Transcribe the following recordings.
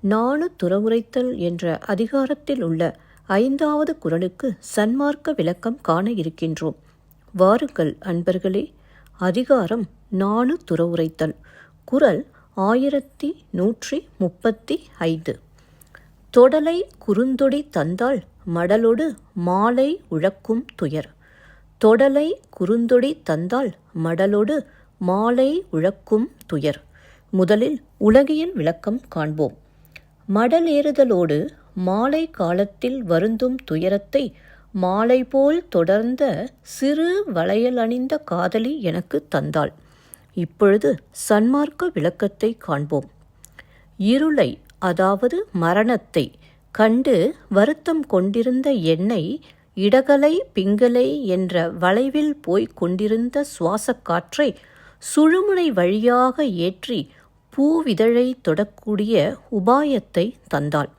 நாணு துறவுரைத்தல் என்ற அதிகாரத்தில் உள்ள ஐந்தாவது குரலுக்கு சன்மார்க்க விளக்கம் காண இருக்கின்றோம். வாருங்கள் அன்பர்களே அதிகாரம் நாணு துறவுரைத்தல். குரல் ஆயிரத்தி நூற்றி முப்பத்தி ஐந்து. தொடலை குறுந்தொடி தந்தால் மடலொடு மாலை உழக்கும் துயர். தொடலை குறுந்தொடி தந்தால் மடலொடு மாலை உழக்கும் துயர். முதலில் உலகியல் விளக்கம் காண்போம். மடலேறுதலோடு மாலை காலத்தில் வருந்தும் துயரத்தை மாலை போல் தொடர்ந்த சிறு வளையல் அணிந்த காதலி எனக்கு தந்தாள். இப்பொழுது சன்மார்க்க விளக்கத்தை காண்போம். இருளை அதாவது மரணத்தை கண்டு வருத்தம் கொண்டிருந்த என்னை இடகலை பிங்கலை என்ற வளைவில் போய்க் கொண்டிருந்த சுவாசக் காற்றை சுழுமுனை வழியாக ஏற்றி பூவிதழை தொடக்கூடிய உபாயத்தை தந்தாள்.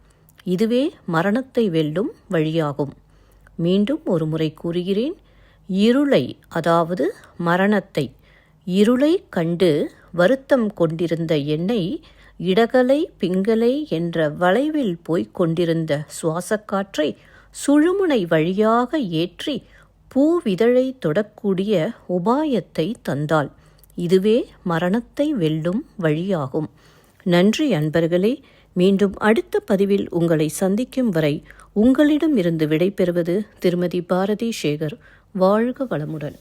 இதுவே மரணத்தை வெல்லும் வழியாகும். மீண்டும் ஒரு முறை கூறுகிறேன். இருளை அதாவது மரணத்தை இருளை கண்டு வருத்தம் கொண்டிருந்த என்னை இடகலை பிங்கலை என்ற வளைவில் போய்க் கொண்டிருந்த சுவாசக்காற்றை சுழுமுனை வழியாக ஏற்றி பூவிதழை தொடக்கூடிய உபாயத்தை தந்தாள். இதுவே மரணத்தை வெல்லும் வழியாகும். நன்றி அன்பர்களே மீண்டும் அடுத்த பதிவில் உங்களை சந்திக்கும் வரை உங்களிடம் இருந்து விடைபெறுவது திருமதி பாரதி சேகர். வாழ்க வளமுடன்.